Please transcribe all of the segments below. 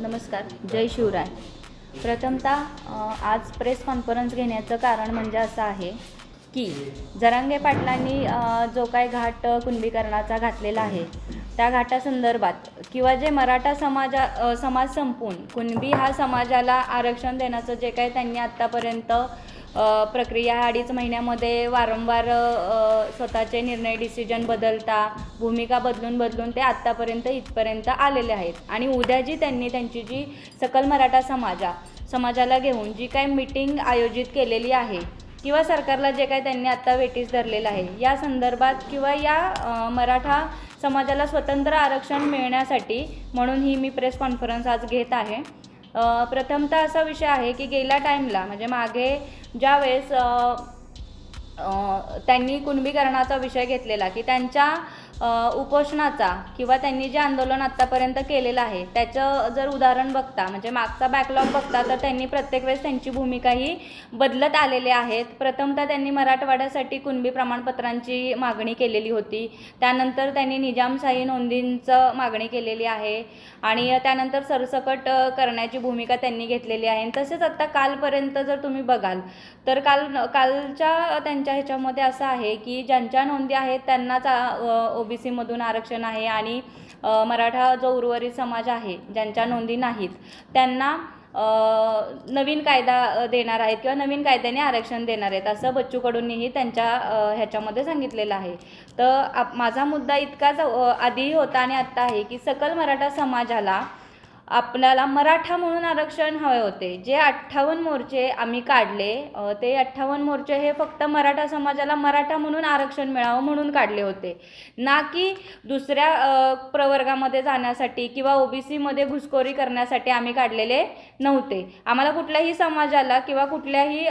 नमस्कार जय शिवराय. प्रथमतः आज प्रेस कॉन्फरन्स घेण्याचं कारण म्हणजे असं आहे की जरांगे पाटलांनी जो काय घाट कुणबीकरणाचा घातलेला आहे त्या घाटासंदर्भात किंवा जे मराठा समाजा समाज संपून कुणबी हा समाजाला आरक्षण देण्याचं जे काही त्यांनी आत्तापर्यंत प्रक्रिया अडीच महिन्यामध्ये वारंवार स्वतःचे निर्णय डिसिजन बदलता भूमिका बदलून बदलून ते आत्तापर्यंत इथपर्यंत आलेले आहेत. आणि उद्या जी त्यांनी त्यांची जी सकल मराठा समाजा समाजाला घेऊन जी काही मीटिंग आयोजित केलेली आहे किंवा सरकारला जे काही त्यांनी आत्ता वेटीस धरलेलं आहे या संदर्भात किंवा या मराठा समाजाला स्वतंत्र आरक्षण मिळण्यासाठी म्हणून ही मी प्रेस कॉन्फरन्स आज घेत आहे. प्रथमतः असा विषय आहे की गेल्या टाईमला म्हणजे मागे ज्या वेळेस त्यांनी कुणबीकरणाचा विषय घेतलेला की त्यांच्या उपोषणाचा किंवा त्यांनी जे आंदोलन आत्तापर्यंत केलेलं आहे त्याचं जर उदाहरण बघता म्हणजे मागचा बॅकलॉग बघता तर त्यांनी प्रत्येक वेळेस त्यांची भूमिका ही बदलत आलेले आहेत. प्रथमतः त्यांनी मराठवाड्यासाठी कुणबी प्रमाणपत्रांची मागणी केलेली होती. त्यानंतर त्यांनी निजामशाही नोंदींचं मागणी केलेली आहे आणि त्यानंतर सरसकट करण्याची भूमिका त्यांनी घेतलेली आहे. तसेच आत्ता कालपर्यंत जर तुम्ही बघाल तर काल कालच्या त्यांच्या ह्याच्यामध्ये असं आहे की ज्यांच्या नोंदी आहेत त्यांनाच ओ बी सीमधून आरक्षण आहे आणि मराठा जो उर्वरित समाज आहे ज्यांच्या नोंदी नाहीत त्यांना नवीन कायदा देणार आहेत किंवा नवीन कायद्याने आरक्षण देणार आहेत असं बच्चू कडूंनीही त्यांच्या ह्याच्यामध्ये सांगितलेलं आहे. तर आप माझा मुद्दा इतकाच आधीही होता आणि आत्ता आहे की सकल मराठा समाजाला आपल्याला मराठा म्हणून आरक्षण हवे होते. जे अठ्ठावन्न मोर्चे आम्ही काढले ते अठ्ठावन्न मोर्चे हे फक्त मराठा समाजाला मराठा म्हणून आरक्षण मिळावं म्हणून काढले होते. ना की दुसऱ्या प्रवर्गामध्ये जाण्यासाठी किंवा ओबीसीमध्ये घुसखोरी करण्यासाठी आम्ही काढलेले नव्हते. आम्हाला कुठल्याही समाजाला किंवा कुठल्याही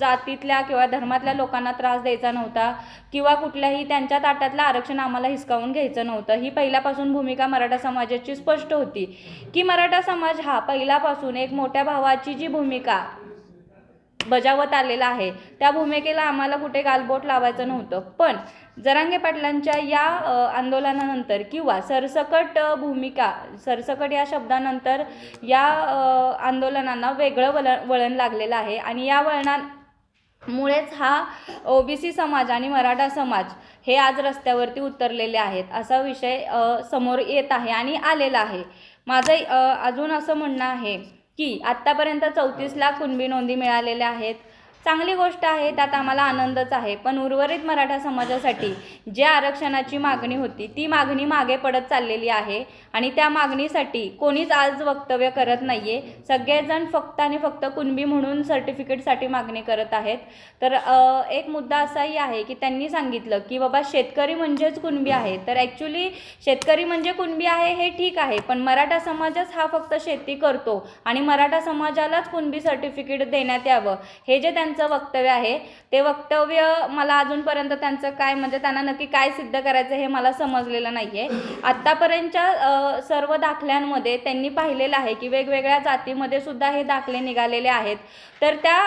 जातीतल्या किंवा धर्मातल्या लोकांना त्रास द्यायचा नव्हता किंवा कुठल्याही त्यांच्या ताटातलं आरक्षण आम्हाला हिसकावून घ्यायचं नव्हतं. ही पहिल्यापासून भूमिका मराठा समाजाची स्पष्ट होती की मराठा समाज हा पहिल्यापासून एक मोठ्या भावाची जी भूमिका बजावत आलेला आहे त्या भूमिकेला आम्हाला कुठे गालबोट लावायचं नव्हतं. पण जरांगे पाटलांच्या या आंदोलनानंतर किंवा सरसकट भूमिका सरसकट या शब्दानंतर या आंदोलनांना वेगळं वळण वळण लागलेलं आहे आणि या वळणा मुळेच हा ओबीसी समाज आणि मराठा समाज हे आज रस्त्यावरती उतरलेले आहेत असा विषय समोर येत आहे आणि आलेला आहे. माझं अजून असं म्हणणं आहे की आत्तापर्यंत चौतीस लाख कुणबी नोंदी मिळालेल्या आहेत. चांगली गोष्ट आहे त्यात आम्हाला आनंदच आहे. पण उर्वरित मराठा समाजासाठी जे आरक्षणाची मागणी होती ती मागणी मागे पडत चाललेली आहे आणि त्या मागणीसाठी कोणीच आज वक्तव्य करत नाही आहे सगळेजण फक्त आणि फक्त कुणबी म्हणून सर्टिफिकेटसाठी मागणी करत आहेत. तर एक मुद्दा असाही आहे की त्यांनी सांगितलं की बाबा शेतकरी म्हणजेच कुणबी आहे. तर ॲक्च्युली शेतकरी म्हणजे कुणबी आहे हे ठीक आहे पण मराठा समाजच हा फक्त शेती करतो आणि मराठा समाजालाच कुणबी सर्टिफिकेट देण्यात यावं. हे जे त्यांचं वक्तव्य आहे. ते वक्तव्य मला अजूनपर्यंत त्यांचं काय म्हणजे त्यांना नक्की काय सिद्ध करायचं हे मला समजलेलं नाही आहे आत्तापर्यंतच्या सर्व दाखल्यांमध्ये त्यांनी पाहिलेलं आहे की वेगवेगळ्या जातीमध्ये सुद्धा हे दाखले निघालेले आहेत. तर त्या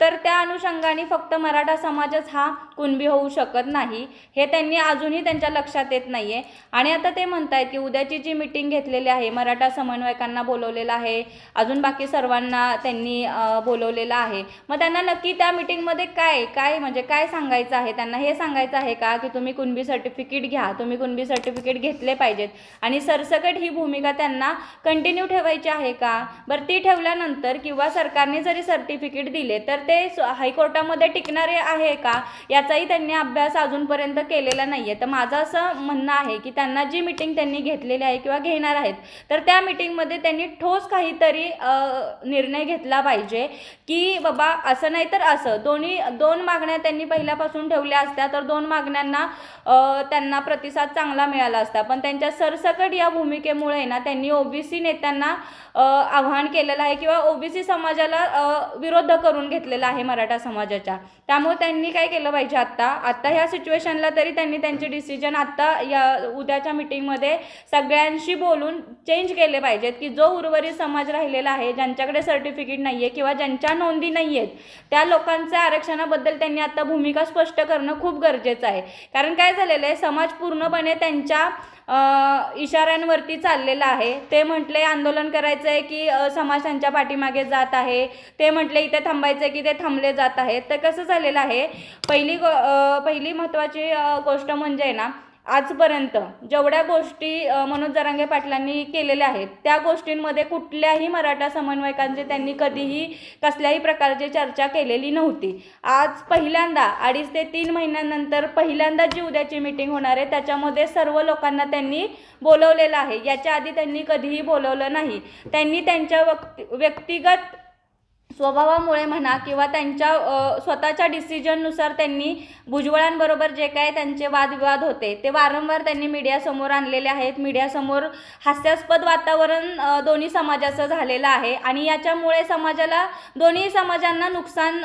तर त्या अनुषंगाने फक्त मराठा समाजच हा कुणबी होऊ शकत नाही. हे त्यांनी अजूनही त्यांच्या लक्षात येत नाही आहे आणि आता ते म्हणत आहेत की उद्याची जी मिटिंग घेतलेली आहे मराठा समन्वयकांना बोलवलेलं आहे अजून बाकी सर्वांना त्यांनी बोलवलेलं आहे. मग त्यांना नक्की त्या मिटिंगमध्ये काय काय म्हणजे काय सांगायचं आहे? त्यांना हे सांगायचं आहे का की तुम्ही कुणबी सर्टिफिकेट घ्या तुम्ही कुणबी सर्टिफिकेट घेतले पाहिजेत आणि सरसकट ही भूमिका त्यांना कंटिन्यू ठेवायची आहे का? बरं ती ठेवल्यानंतर किंवा सरकारने जरी सर्टिफिकेट दिले तर ते स- हायकोर्टामध्ये टिकणारे आहे का? याचाही त्यांनी अभ्यास अजूनपर्यंत केलेला नाही आहे तर माझं असं म्हणणं आहे की त्यांना जी मिटिंग त्यांनी घेतलेली आहे किंवा घेणार आहेत तर त्या मिटिंगमध्ये त्यांनी ठोस काहीतरी निर्णय घेतला पाहिजे की बाबा असं नाही तर असं. दोन्ही दोन मागण्या त्यांनी पहिल्यापासून ठेवल्या असत्या तर दोन मागण्यांना त्यांना प्रतिसाद चांगला मिळाला असता. पण त्यांच्या सरसकट या भूमिकेमुळे ना त्यांनी ओबीसी नेत्यांना आव्हान केलेलं आहे किंवा ओबीसी समाजाला विरोध करून बसलेला आहे मराठा समाजाच्या. त्यामुळे त्यांनी काय केलं पाहिजे आत्ता? आत्ता ह्या सिच्युएशनला तरी त्यांनी त्यांचे डिसिजन आत्ता या उद्याच्या मिटिंगमध्ये सगळ्यांशी बोलून चेंज केले पाहिजेत की जो उर्वरित समाज राहिलेला आहे ज्यांच्याकडे सर्टिफिकेट नाही आहे किंवा ज्यांच्या नोंदी नाही आहेत त्या लोकांच्या आरक्षणाबद्दल त्यांनी आता भूमिका स्पष्ट करणं खूप गरजेचं आहे. कारण काय झालेलं आहे? समाज पूर्णपणे त्यांच्या इशाऱ्यांवरती चाललेलं आहे. ते म्हटले आंदोलन करायचं आहे की समाज त्यांच्या पाठीमागे जात आहे. ते म्हटले इथे थांबायचं की ते थांबले जात आहेत. तर कसं झालेलं आहे? पहिली गो पहिली महत्त्वाची गोष्ट म्हणजे ना आजपर्यंत जेवढ्या गोष्टी मनोज जरांगे पाटलांनी केलेल्या आहेत त्या गोष्टींमध्ये कुठल्याही मराठा समन्वयकांचे त्यांनी कधीही कसल्याही प्रकारची चर्चा केलेली नव्हती. आज पहिल्यांदा अडीच ते तीन महिन्यानंतर पहिल्यांदा जी उद्याची मीटिंग होणार आहे त्याच्यामध्ये सर्व लोकांना त्यांनी बोलवलेलं आहे. याच्या आधी त्यांनी कधीही बोलवलं नाही. त्यांनी त्यांच्या व्यक्ति व्यक्तिगत स्वभावामुळे म्हणा किंवा त्यांच्या स्वतःच्या डिसिजननुसार त्यांनी भुजबळांबरोबर जे काय त्यांचे वादविवाद होते ते वारंवार त्यांनी मीडियासमोर आणलेले आहेत. मीडियासमोर हास्यास्पद वातावरण दोन्ही समाजाचं झालेलं आहे आणि याच्यामुळे समाजाला दोन्ही समाजांना नुकसान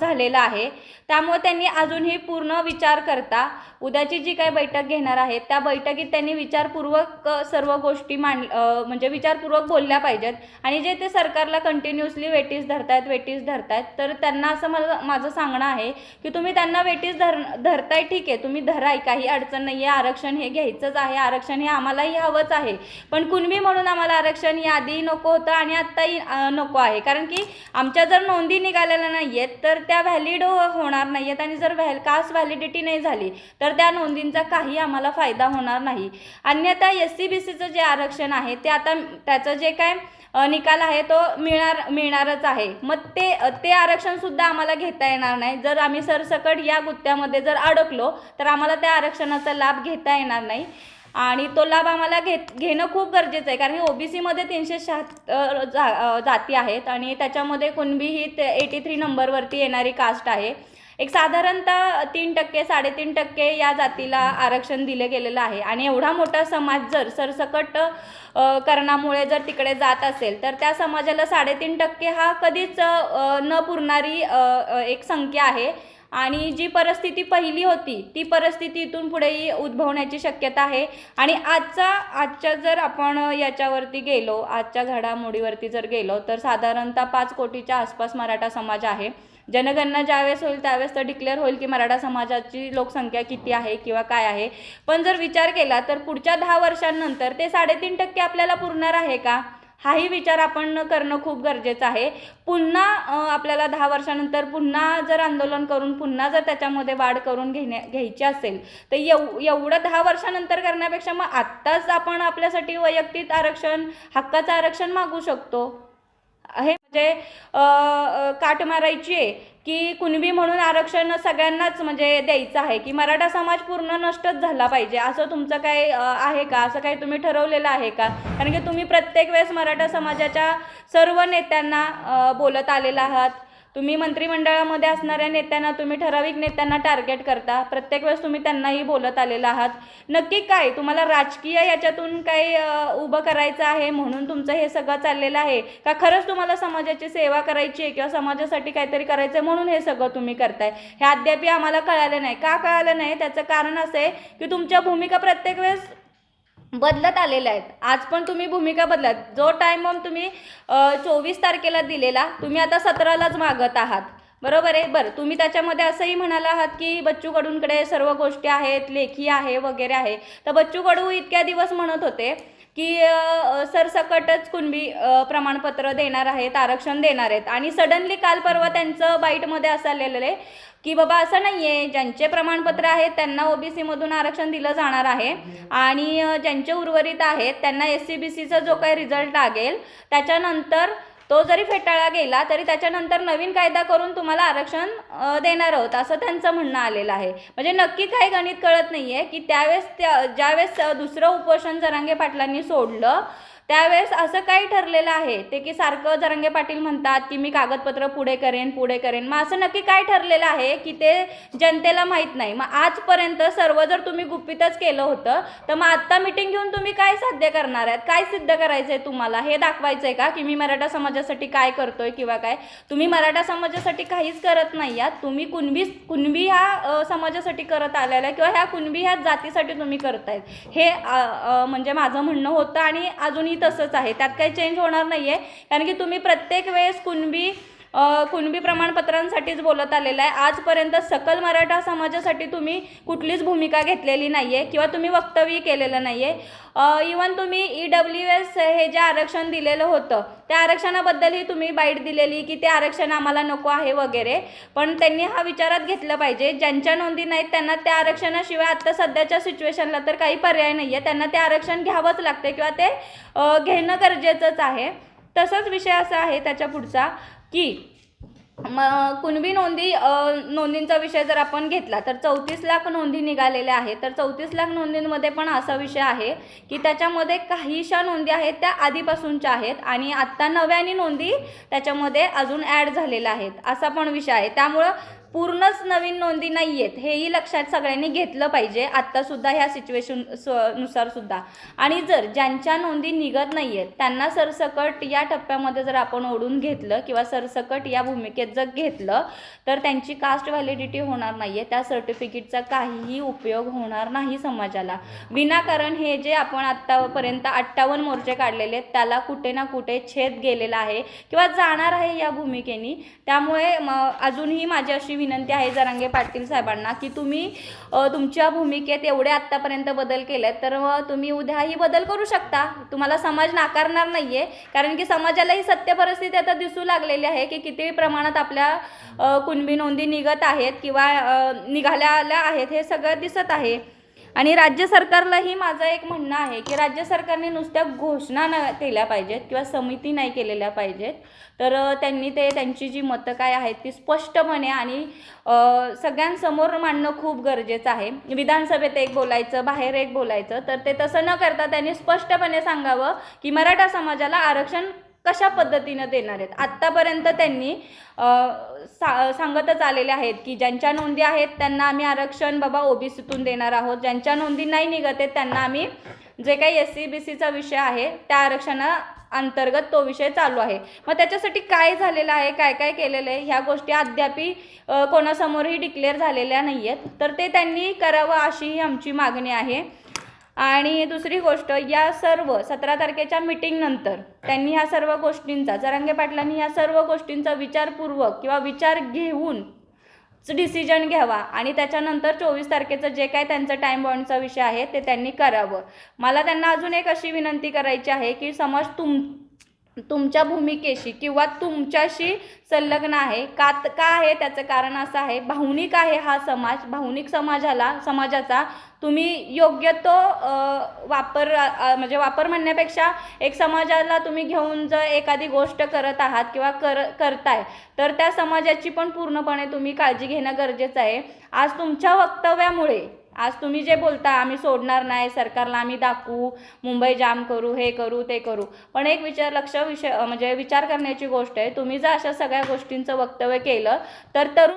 झालेलं आहे. त्यामुळे त्यांनी अजूनही पूर्ण विचार करता. उद्याची जी काही बैठक घेणार आहेत त्या बैठकीत त्यांनी विचारपूर्वक सर्व गोष्टी मांड म्हणजे विचारपूर्वक बोलल्या पाहिजेत आणि जे ते सरकारला कंटिन्युअसली वेटीस धरतात धरतायत वेटीस धरतायत तर त्यांना असं मला माझं सांगणं आहे की तुम्ही त्यांना वेटीस धर धरताय ठीक आहे तुम्ही धराय काही अडचण नाही आहे आरक्षण हे घ्यायचंच आहे आरक्षण हे आम्हालाही हवंच आहे. पण कुणबी म्हणून आम्हाला आरक्षण याआधी नको होतं आणि आत्ताही नको आहे. कारण की आमच्या जर नोंदी निघालेल्या नाही आहेत तर त्या व्हॅलिड होणार नाही आहेत आणि जर व्हॅल कास्ट व्हॅलिडिटी नाही झाली तर त्या नोंदींचा काही आम्हाला फायदा होणार नाही. अन्यथा एस सी बी सीचं जे आरक्षण आहे ते आता त्याचं जे काय निकाल आहे तो मिळणार मिळणारच आहे. मग ते ते आरक्षणसुद्धा आम्हाला घेता येणार नाही. जर आम्ही सरसकट या गुत्त्यामध्ये जर अडकलो तर आम्हाला त्या आरक्षणाचा लाभ घेता येणार नाही. आणि तो लाभ आम्हाला घेत घेणं खूप गरजेचं आहे. कारण की ओबीसीमध्ये तीनशे शहात्तर जा जाती आहेत. आणि त्याच्यामध्ये कुणबी ही एटी थ्री नंबरवरती येणारी कास्ट आहे. एक साधारणतः तीन टक्के साडेतीन टक्के या जातीला आरक्षण दिलं गेलेलं आहे. आणि एवढा मोठा समाज जर सरसकट करणामुळे जर तिकडे जात असेल तर त्या समाजाला साडेतीन टक्के हा कधीच न पुरणारी एक संख्या आहे. आणि जी परिस्थिती पहिली होती ती परिस्थिती इथून पुढेही उद्भवण्याची शक्यता आहे. आणि आजचा आजच्या जर आपण याच्यावरती गेलो आजच्या घडामोडीवरती जर गेलो तर साधारणतः पाच कोटीच्या आसपास मराठा समाज आहे. जनगणना ज्यावेळेस होईल त्यावेळेस तर डिक्लेअर होईल की मराठा समाजाची लोकसंख्या किती आहे किंवा काय आहे. पण जर विचार केला तर पुढच्या दहा वर्षांनंतर ते साडेतीन टक्के आपल्याला पुरणार आहे का? हाही विचार आपण करणं खूप गरजेचं आहे. पुन्हा आपल्याला दहा वर्षानंतर पुन्हा जर आंदोलन करून पुन्हा जर त्याच्यामध्ये वाढ करून घेण्या घ्यायची असेल तर एव एवढं दहा वर्षानंतर करण्यापेक्षा मग आत्ताच आपण आपल्यासाठी वैयक्तिक आरक्षण हक्काचं आरक्षण मागू शकतो. म्हणजे काट मारायची आहे की कुणबी म्हणून आरक्षण सगळ्यांनाच म्हणजे द्यायचं आहे की मराठा समाज पूर्ण नष्टच झाला पाहिजे? असं तुमचं काय आहे का? असं काही तुम्ही ठरवलेलं आहे का? कारण की तुम्ही प्रत्येक वेळेस मराठा समाजाच्या सर्व नेत्यांना बोलत आलेला आहात. तुम्ही मंत्रिमंडळामध्ये असणाऱ्या नेत्यांना तुम्ही ठराविक नेत्यांना टार्गेट करता. प्रत्येक वेळेस तुम्ही त्यांनाही बोलत आलेला आहात. नक्की काय? तुम्हाला राजकीय याच्यातून काही उभं करायचं आहे म्हणून तुमचं हे सगळं चाललेलं आहे? का खरंच तुम्हाला समाजाची सेवा करायची आहे किंवा समाजासाठी काहीतरी करायचं आहे म्हणून हे सगळं तुम्ही करताय? हे अद्याप आम्हाला कळालं नाही. का कळालं नाही? त्याचं कारण असं आहे की तुमच्या भूमिका प्रत्येक वेळेस बदलत आलेल्या आहेत. आज पण तुम्ही भूमिका बदलात. जो टाईम मग तुम्ही चोवीस तारखेला दिलेला तुम्ही आता सतरालाच मागत आहात. बरोबर आहे? बरं तुम्ही त्याच्यामध्ये असंही म्हणाला आहात की बच्चू कडूंकडे सर्व गोष्टी आहेत लेखी आहे वगैरे आहे. तर बच्चू कडू इतक्या दिवस म्हणत होते की सरसकटच कुणबी प्रमाणपत्र देणार आहेत आरक्षण देणार आहेत. आणि सडनली काल परवा त्यांचं बाईटमध्ये असं आलेलं आहे की बाबा असं नाही आहे ज्यांचे प्रमाणपत्र आहेत त्यांना ओबीसी मधून आरक्षण दिलं जाणार आहे. आणि ज्यांचे उर्वरित आहेत त्यांना एस सी बी सीचा जो काही रिझल्ट लागेल त्याच्यानंतर तो जरी फेटाळला गेला तरी त्याच्यानंतर नवीन कायदा करून तुम्हाला आरक्षण देणार आहोत असं त्यांचं म्हणणं आलेलं आहे. म्हणजे नक्की काही गणित कळत नाही आहे की त्यावेळेस त्या ज्यावेळेस दुसरं उपोषण जरांगे पाटलांनी सोडलं त्यावेळेस असं काही ठरलेलं आहे ते की सारखं जरंगे पाटील म्हणतात की मी कागदपत्र पुढे करेन पुढे करेन. मग असं नक्की काय ठरलेलं आहे की ते जनतेला माहीत नाही. मग आजपर्यंत सर्व जर तुम्ही गुपितच केलं होतं तर मग आत्ता मिटिंग घेऊन तुम्ही काय साध्य करणार आहेत? काय सिद्ध करायचं आहे तुम्हाला? हे दाखवायचं आहे का की मी मराठा समाजासाठी काय करतोय किंवा काय? तुम्ही मराठा समाजासाठी काहीच करत नाही आहात. तुम्ही कुणबी कुणबी ह्या समाजासाठी करत आलेला आहे किंवा ह्या कुणबी ह्या जातीसाठी तुम्ही करतायत. हे म्हणजे माझं म्हणणं होतं आणि अजूनही तसंच आहे. त्यात काही चेंज होणार नाही आहे कारण की तुम्ही प्रत्येक वेळेस कुणबी कुणबी प्रमाणपत्रांसाठीच बोलत आलेलं आहे. आजपर्यंत सकल मराठा समाजासाठी तुम्ही कुठलीच भूमिका घेतलेली नाही आहे किंवा तुम्ही वक्तव्य केलेलं नाही आहे इवन तुम्ही ई डब्ल्यू एस हे जे आरक्षण दिलेलं होतं त्या आरक्षणाबद्दलही तुम्ही बाईट दिलेली की ते आरक्षण आम्हाला नको आहे वगैरे. पण त्यांनी हा विचारात घेतलं पाहिजे. ज्यांच्या नोंदी नाहीत त्यांना त्या आरक्षणाशिवाय आत्ता सध्याच्या सिच्युएशनला तर काही पर्याय नाही आहे त्यांना ते आरक्षण घ्यावंच लागते किंवा ते घेणं गरजेचंच आहे. तसंच विषय असा आहे त्याच्या पुढचा. की म कुणबी नोंदी नोंदींचा विषय जर आपण घेतला तर चौतीस लाख नोंदी निघालेल्या आहेत. तर चौतीस लाख नोंदींमध्ये पण असा विषय आहे की त्याच्यामध्ये काहीशा नोंदी आहेत त्या आधीपासूनच्या आहेत आणि आत्ता नव्याने नोंदी त्याच्यामध्ये अजून ॲड झालेल्या आहेत. असा पण विषय आहे. त्यामुळं पूर्णच नवीन नोंदी नाही आहेत हेही लक्षात सगळ्यांनी घेतलं पाहिजे. आत्तासुद्धा ह्या सिच्युएशननुसार सुद्धा. आणि जर ज्यांच्या नोंदी निघत नाही आहेत त्यांना सरसकट या टप्प्यामध्ये जर आपण ओढून घेतलं किंवा सरसकट या भूमिकेत जर घेतलं तर त्यांची कास्ट व्हॅलिडिटी होणार नाही आहे त्या सर्टिफिकेटचा काहीही उपयोग होणार नाही समाजाला. विनाकारण हे जे आपण आत्तापर्यंत अठ्ठावन्न मोर्चे काढलेले आहेत त्याला कुठे ना कुठे छेद गेलेला आहे किंवा जाणार आहे या भूमिकेनी. त्यामुळे म अजूनही माझी अशी विनंती आहे जरांगे पाटील साहेबांना की तुम्ही तुमच्या भूमिकेत एवढे आत्तापर्यंत बदल केले तर तुम्ही उद्याही बदल करू शकता. तुम्हाला समाज नाकारणार नाही आहे कारण की समाजाला ही सत्य परिस्थिती आता दिसू लागलेली आहे की किती प्रमाणात आपल्या कुणबी नोंदी निघत आहेत किंवा निघाल्या आहेत हे सगळं दिसत आहे. आणि राज्य सरकारलाही माझं एक म्हणणं आहे की राज्य सरकारने नुसत्या घोषणा न केल्या पाहिजेत किंवा समिती नाही केलेल्या पाहिजेत. तर त्यांनी ते त्यांची जी मतं काय आहेत ती स्पष्टपणे आणि सगळ्यांसमोर मांडणं खूप गरजेचं आहे. विधानसभेत एक बोलायचं बाहेर एक बोलायचं तर ते तसं न करता त्यांनी स्पष्टपणे सांगावं की मराठा समाजाला आरक्षण कशा पद्धतीनं देणार आहेत? आत्तापर्यंत त्यांनी सा सांगतच आलेले आहेत की ज्यांच्या नोंदी आहेत त्यांना आम्ही आरक्षण बाबा ओबीसीतून देणार आहोत. ज्यांच्या नोंदी नाही निघत आहेत त्यांना आम्ही जे काही एस सी बी सीचा विषय आहे त्या आरक्षणा अंतर्गत तो विषय चालू आहे. मग त्याच्यासाठी काय झालेलं आहे काय काय केलेलं आहे ह्या गोष्टी अद्यापी कोणासमोरही डिक्लेअर झालेल्या नाही आहेत तर ते त्यांनी करावं अशीही आमची मागणी आहे. आणि दुसरी गोष्ट या सर्व सतरा तारखेच्या मिटिंगनंतर त्यांनी ह्या सर्व गोष्टींचा जरांगे पाटलांनी ह्या सर्व गोष्टींचा विचारपूर्वक किंवा विचार घेऊन डिसिजन घ्यावा आणि त्याच्यानंतर चोवीस तारखेचं जे काय त्यांचं टाईम बॉन्डचा विषय आहे ते त्यांनी करावं. मला त्यांना अजून एक अशी विनंती करायची आहे की समाज तुम तुमच्या भूमिकेशी किंवा तुमच्याशी संलग्न आहे का का आहे त्याचं कारण असं आहे? भावनिक आहे हा समाज भावनिक समाजाला समाजाचा. तुम्ही योग्य तो वापर म्हणजे वापर म्हणण्यापेक्षा एक समाजाला तुम्ही घेऊन जर एखादी गोष्ट करत आहात किंवा कर करताय तर त्या समाजाची पण पूर्णपणे तुम्ही काळजी घेणं गरजेचं आहे. आज तुमच्या वक्तव्यामुळे आज तुम्ही जे बोलता आम्ही सोडणार नाही सरकारला आम्ही दाखवू मुंबई जाम करू हे करू ते करू. पण एक विचार लक्ष विषय म्हणजे विचार करण्याची गोष्ट आहे तुम्ही जर अशा सगळ्या गोष्टींचं वक्तव्य केलं तर तरुण